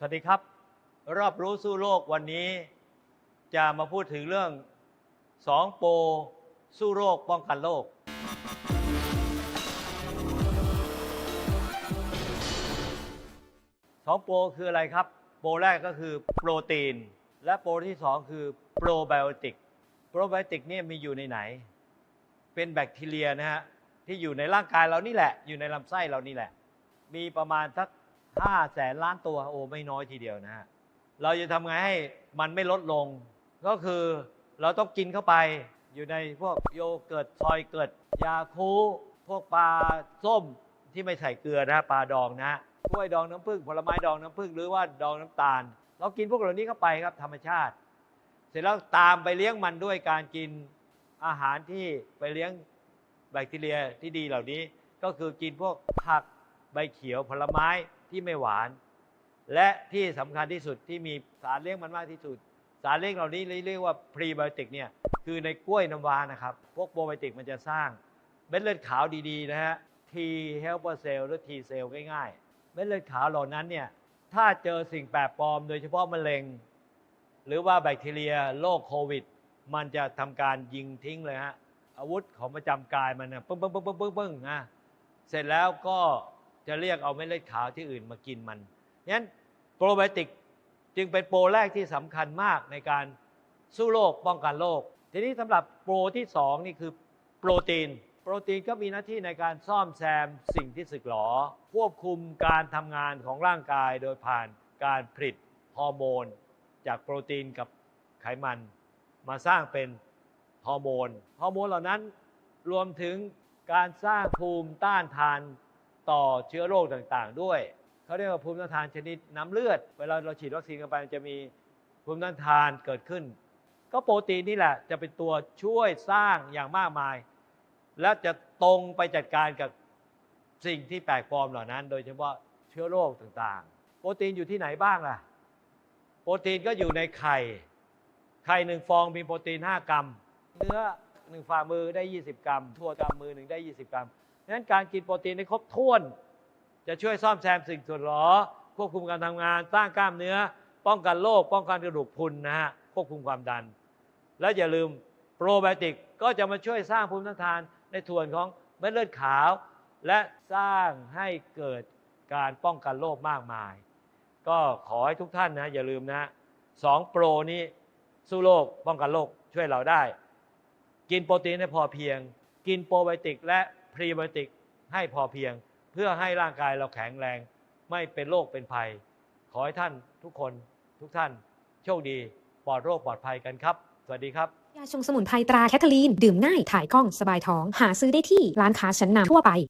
สวัสดีครับ รอบรู้สู้โลกวันนี้ จะมาพูดถึงเรื่องสองโปรสู้โรคป้องกันโรคสองโปรคืออะไรครับ โปรแรกก็คือโปรตีน และโปรที่สองคือโปรไบโอติกโปรไบโอติกเนี่ยมีอยู่ในไหน เป็นแบคทีเรียนะฮะที่อยู่ในร่างกายเรานี่แหละ อยู่ในลำไส้เรานี่แหละ มีประมาณสัก ห้าแสนล้านตัวโอ้ไม่น้อยทีเดียวนะฮะเราจะทำไงให้มันไม่ลดลง ก็คือเราต้องกินเข้าไปอยู่ในพวกโยเกิร์ตซอยเกิร์ตยาคูพวกปลาส้มที่ไม่ใส่เกลือนะฮะปลาดองนะฮะกล้วยดองน้ำผึ้งผลไม้ดองน้ำผึ้งหรือว่าดองน้ำตาล เรากินพวกเหล่านี้เข้าไปครับธรรมชาติ เสร็จแล้วตามไปเลี้ยงมันด้วยการกินอาหารที่ไปเลี้ยงแบคทีเรียที่ดีเหล่านี้ ก็คือกินพวกผักใบเขียวผลไม้ ที่ไม่หวาน และที่สำคัญที่สุดที่มีสารเลี้ยงมันมากที่สุด สารเลี้ยงเหล่านี้เรียกว่าพรีไบโอติกเนี่ยคือในกล้วยน้ำว้านะครับ พวกโปรไบโอติกมันจะสร้างเม็ดเลือดขาวดี ๆ นะฮะ T helper cell หรือ T cell ง่ายๆ เม็ดเลือดขาวเหล่านั้นเนี่ยถ้าเจอสิ่งแปลกปลอม โดยเฉพาะมะเร็ง หรือว่าแบคทีเรียโรคโควิด มันจะทำการยิงทิ้งเลยฮะ อาวุธของประจำกายมันนะปึ้งปึ้งปึ้งปึ้งปึ้งปึ้งนะเสร็จแล้วก็ จะเรียกเอาเม็ดเลือดขาวที่อื่นมากินมันงั้นโปรไบโอติกจึงเป็นโปรแรกที่สำคัญมากในการสู้โรคป้องกันโรคทีนี้สำหรับโปรที่สองนี่คือโปรตีน โปรตีนก็มีหน้าที่ในการซ่อมแซมสิ่งที่สึกหรอ ควบคุมการทำงานของร่างกายโดยผ่านการผลิตฮอร์โมน จากโปรตีนกับไขมัน มาสร้างเป็นฮอร์โมน ฮอร์โมนเหล่านั้นรวมถึงการสร้างภูมิต้านทาน ต่อเชื้อโรคต่างๆ ด้วยเขาเรียกว่าภูมิต้านทานชนิดน้ำเลือด เวลาเราฉีดวัคซีนกันไปมันจะมีภูมิต้านทานเกิดขึ้น ก็โปรตีนนี่แหละจะเป็นตัวช่วยสร้างอย่างมากมาย และจะตรงไปจัดการกับสิ่งที่แปลกปลอมเหล่านั้น โดยเฉพาะเชื้อโรคต่างๆ โปรตีนอยู่ที่ไหนบ้างล่ะ โปรตีนก็อยู่ในไข่ ไข่หนึ่งฟองมีโปรตีน 5 กรัม เนื้อ หนึ่งฝ่ามือได้ 20 กรัม ทั่วกำมือหนึ่งได้ 20 กรัมดังนั้นการกินโปรตีนให้ครบถ้วน จะช่วยซ่อมแซมสิ่งส่วนหรอควบคุมการทำงาน สร้างกล้ามเนื้อ ป้องกันโรคป้องกันกระดูกพรุนนะฮะควบคุมความดัน และอย่าลืมโปรไบโอติกก็จะมาช่วยสร้างภูมิต้านทานในส่วนของเม็ดเลือดขาว และสร้างให้เกิดการป้องกันโรคมากมาย ก็ขอให้ทุกท่านนะอย่าลืมนะสองโปรนี้สู้โรคป้องกันโรคช่วยเราได้ กินโปรตีนให้พอเพียง กินโปรไบโติกและพรีไบโติกให้พอเพียง เพื่อให้ร่างกายเราแข็งแรง ไม่เป็นโรคเป็นภัย ขอให้ท่านทุกคนทุกท่านโชคดีปลอดโรคปลอดภัยกันครับ สวัสดีครับ ยาชงสมุนไพรตราแคทเธอรีน ดื่มง่าย ถ่ายคล่อง สบายท้อง หาซื้อได้ที่ร้านค้าชั้นนำทั่วไป